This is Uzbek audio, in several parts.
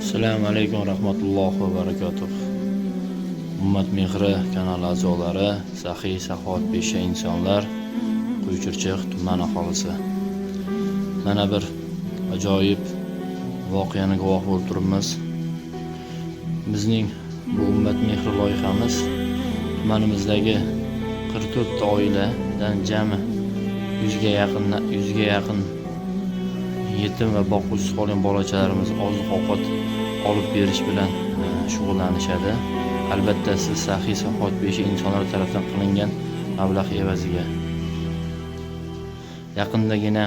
assalomu alaykum rahmatullohi va barakatuh. Ummat mehri kanali a'zolari saxiy saxovatpesha insonlar quyuchirchiq tuman aholisi. Mana bir ajoyib voqeani guvoh bo'lib turibmiz. Bizning bu ummat mehri loyihamiz tumanimizdagi qirq to'rtta oiladan jami yuzga yaqin yuzga yaqin yetim va boquvsiz qolgan bolachalarimiz oziq ovqat olib berish bilan e, shug'ullanishadi. Albatta siz saxiy saxovat beshi insonlar tarafdan qilingan mablag' evaziga. Yaqindagina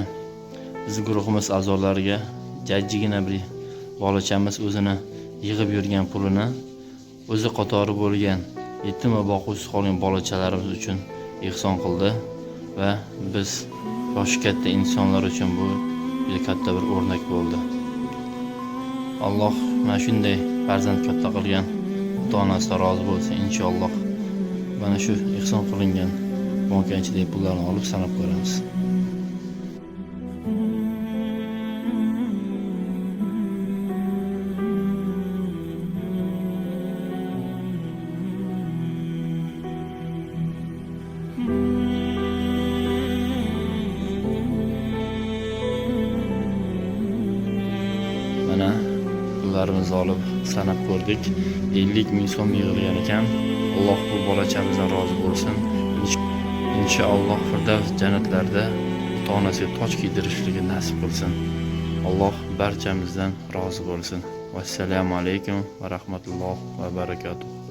biz guruhimiz a'zolariga jajjigina bir bolachamiz o'zini yig'ib yurgan pulini o'zi qatori bo'lgan yetim va boquvsiz qolgan bolachalarimiz uchun ehson qildi. Va biz yoshi katta insonlar uchun bu juda katta bir o'rnak bo'ldi. Alloh mana shunday farzand katta qilgan ota onasidan rozi bo'lsin inshaalloh. Mana shu ehson qilingan banka ichidagi pullarni olib sanab ko'ramiz. Mana pullarimizni olib sanab ko'rdik. Ellik ming so'm yig'ilgan ekan. Alloh bu bolachamizdan rozi bo'lsin. Inshaalloh firdavs jannatlarida ota onasiga toj kiydirishligi nasib qilsin. Alloh barchamizdan rozi bo'lsin. Vassalomu alaykum va rahmatulloh va barakatuh.